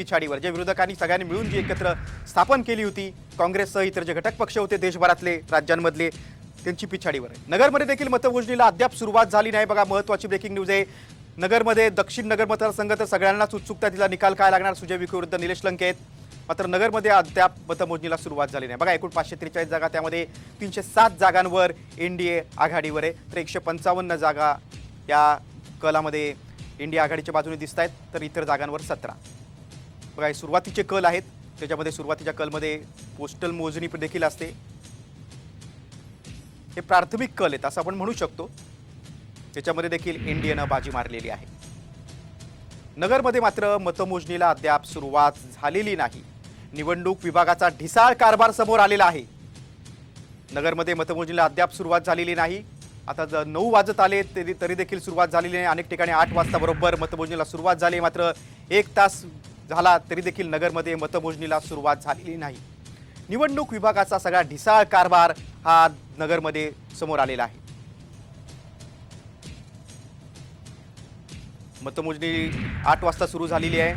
पिछाडीवर जे विरोधकांनी सगळ्यांनी मिळून जी एकत्र स्थापन केली होती काँग्रेससह इतर जे घटक पक्ष होते देशभरातले राज्यांमधले त्यांची पिछाडीवर आहे. नगरमध्ये देखील मतमोजणीला अद्याप सुरुवात झाली नाही. बघा महत्वाची ब्रेकिंग न्यूज आहे. नगरमध्ये दक्षिण नगर मतदारसंघ तर सगळ्यांनाच उत्सुकता तिला निकाल काय लागणार? सुजय विखे विरुद्ध निलेश लंके आहेत. मात्र नगरमध्ये अद्याप मतमोजणीला सुरुवात झाली नाही. बघा एकूण पाचशे त्रेचाळीस जागा त्यामध्ये तीनशे सात जागांवर एन डी ए आघाडीवर आहे. तर एकशे पंचावन्न जागा या कलामध्ये इंडिया आघाडीच्या बाजूने दिसत आहेत तर इतर जागांवर सतरा. बघा हे सुरुवातीचे कल आहेत. त्याच्यामध्ये सुरुवातीच्या कलमध्ये पोस्टल मोजणी पण देखील असते. हे प्राथमिक कल आहेत असं आपण म्हणू शकतो. त्याच्यामध्ये देखील एनडीएनं बाजी मारलेली आहे. नगरमध्ये मात्र मतमोजणीला अद्याप सुरुवात झालेली नाही. निवडणूक विभागाचा ढिसाळ कारभार समोर आलेला आहे. नगरमध्ये मतमोजणीला अद्याप सुरुवात झालेली नाही. आता ज नऊ वाजत आले तरी तरी देखील सुरुवात झालेली नाही. अनेक ठिकाणी आठ वाजता बरोबर मतमोजणीला सुरुवात झाली मात्र एक तास झाला तरी देखील नगरमध्ये मतमोजणीला सुरुवात झालेली नाही. निवडणूक विभागाचा सगळा ढिसाळ कारभार हा नगरमध्ये समोर आलेला आहे. मतमोजणी आठ वाजता सुरू झालेली आहे.